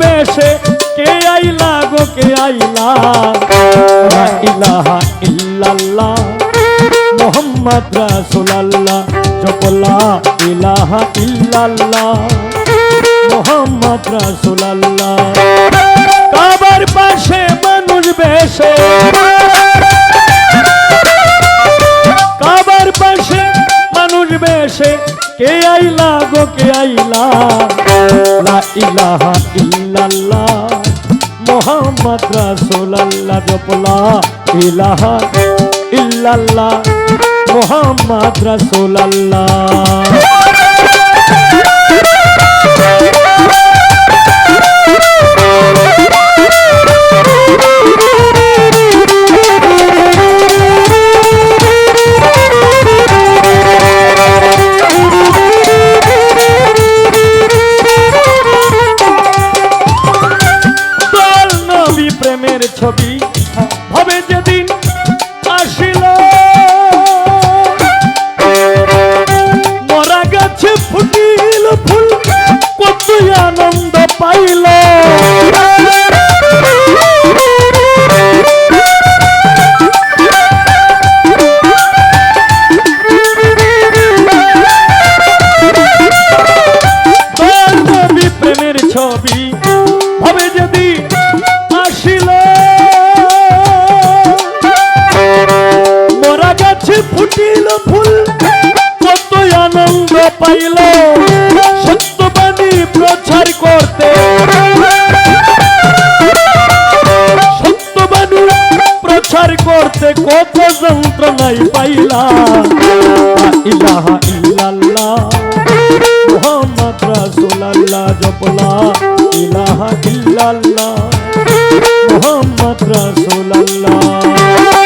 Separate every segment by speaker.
Speaker 1: বেশে কে আইলা গো, কে আইলা? ইলাহা ইল্লাল্লাহ। মোহাম্মদ রাসূলুল্লাহ জপলা ইলাহা ইল্লাল্লাহ। মোহাম্মদ রাসূলুল্লাহ। কাবার পাশে মানুষ বেশে। আইলা গো কে আইলা লা ইলাহা ইল্লাল্লাহ মোহাম্মদ রাসূলুল্লাহ জপলা ইলাহা ইল্লাল্লাহ মোহাম্মদ রাসূলুল্লাহ। যেদিন মরা গাছে ফুটিল ফুল কত আনন্দ পাইল। ফুটিল ফুল কত আনন্দ পাইল। সত্যবাণী প্রচার করতে। সত্যবাণী প্রচার করতে কত যন্ত্রণাই পাইলা। ইলাহা ইল্লাল্লাহ জপলা। ইলাহা ইল্লাল্লাহ, মোহাম্মদ রাসূলুল্লাহ।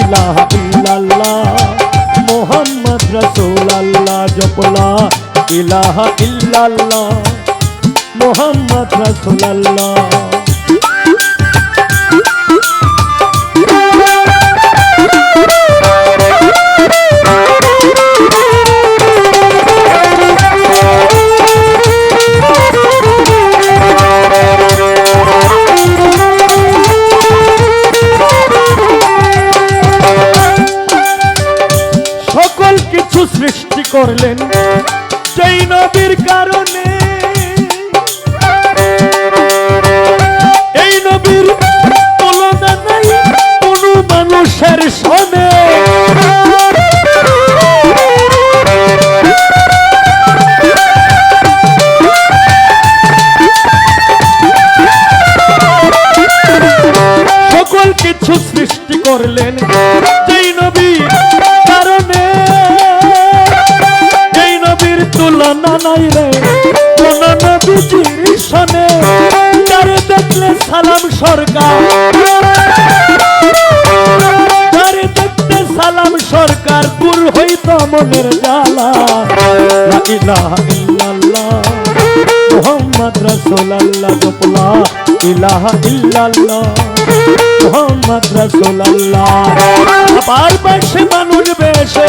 Speaker 1: ইলাহা ইল্লাল্লাহ মোহাম্মদ রসুলাল্লাহ জপলা ইলাহা ইল্লাল্লাহ মোহাম্মদ রাসূলুল্লাহ। করলেন। সেই নবীর কারণে। এই নবীর তুলনা নাই কোন মানুষের সনে। সকল কিছু সৃষ্টি করলেন। যেই নবী তুলনা নাই রে কোন নবীজির সনে যারে দেখলে সালাম সরকার যারে দেখতে সালাম সরকার দূর হইত মনের জ্বালা ইলাহা ইল্লাল্লাহ মুহাম্মদ মানুষ বেশে।